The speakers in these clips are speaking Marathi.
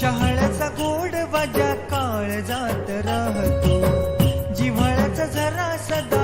शहाळ्याचा गोड वाजा काळ जात राहतो. जिव्हाळ्याचा जरा सदा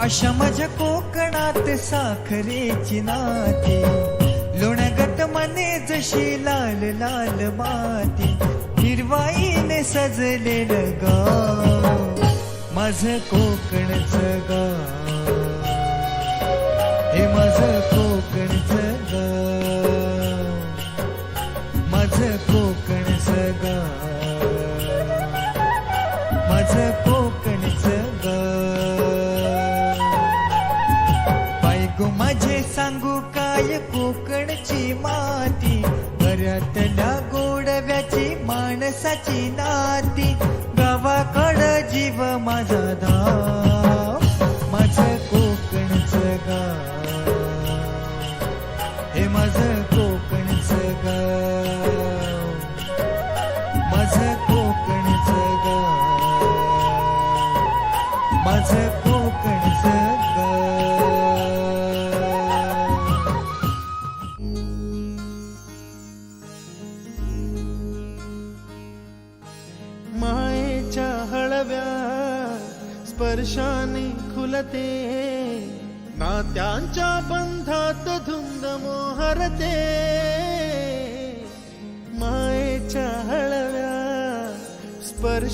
अशा माझ्या कोकणात साखरेची नाती. लोणगट मने जशी लाल लाल माती. हिरवाईने सजलेलं गाव. माझं कोकणचं गाव. हे माझं कोकणचं गाव. माझं कोकणचं गाव. माझं बायको माझे सांगू काय कोकणची माती? बऱ्यातल्या गोडव्याची माणसाची नाती. गावाकड जीव माझा धाव माझं कोकणचं गाव. हे माझं कोकणचं गाव. माझं कोकणचं गाव. माझं कोकणचं गाव. स्पर्शाने खुलते नात्यांच्या बंधात धुंद मोहरते।